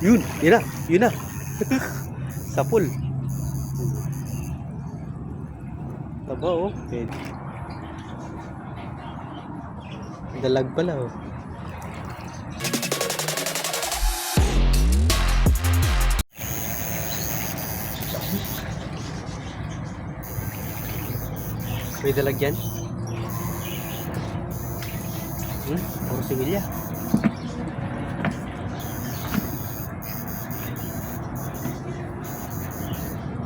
Yun, yun na, yun na. Sapul. Taba oh. Pwede. Dalag pala oh. May dalag yan? Hmm? Puro similya.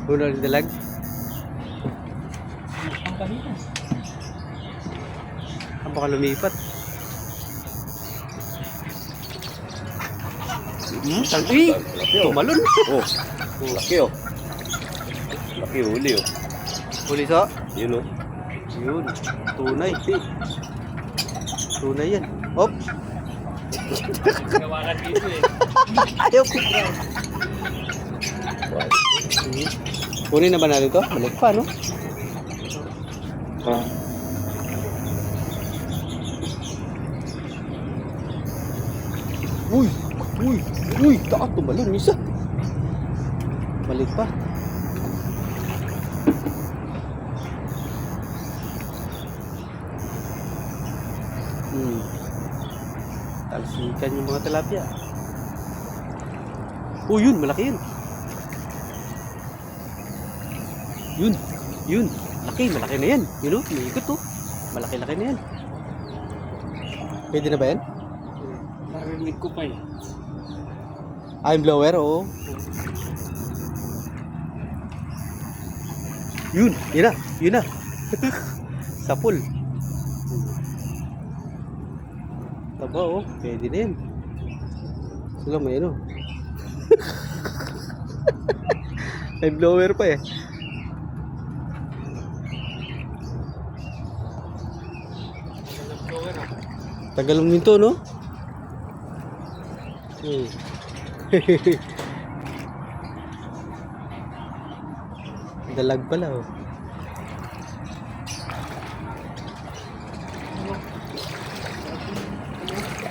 Puno ng dalag? Ang. Ang baka lumipat. Hmm? Tangki! Laki oh. Tumalon! Oh, laki oh. Laki huli oh. Huli sa? Yun oh. Yun. Tunay. Tunay yan. Hop! Gawakan dito eh. Ayaw ko. Kunin na ba natin ito? Balik pa, no? Uy! Uy! Uy! Taat tumalon isa. Balik pa. Hmm. Talsikan yung mga tilapia. Oh, yun, malaki yun. Yun, yun. Laki, malaki na yan. Yun oh, umiikot oh. Malaki-laki na yan. Pwede na ba yan? Narinig ko pa eh. I'm blower, oo. Yun, yun na, yun na. Sapul. Taba oh, pwede na yan. Sila may ano. may blower pa eh. Tagal ng minto, no? Hmm. Dalag pala, oh.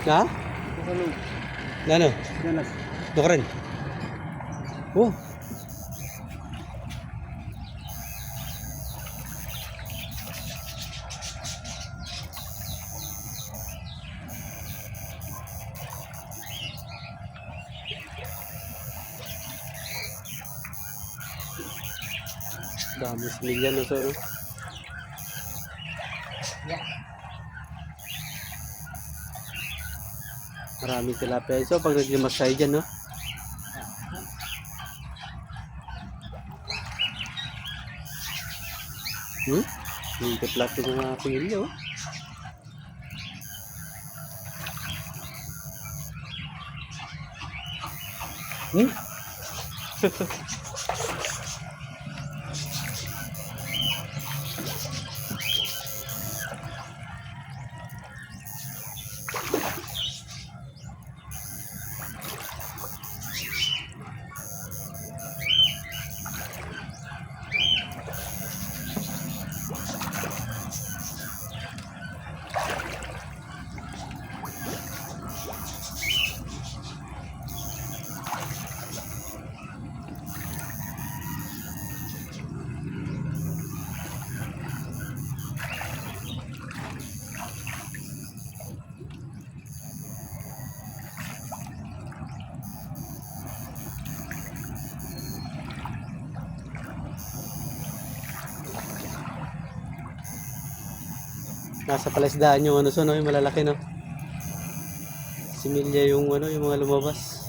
Na? Na ano? Ka rin. Oh. Dami similya no so. no? Maraming tilapia. So pag naglimas tayo dyan, no? Hmm? Hindi ka plato ng mga pingilya, oh. Hmm? Nasa palasdaan yung ano so no, yung malalaki no. Similya yung ano, yung mga lumabas.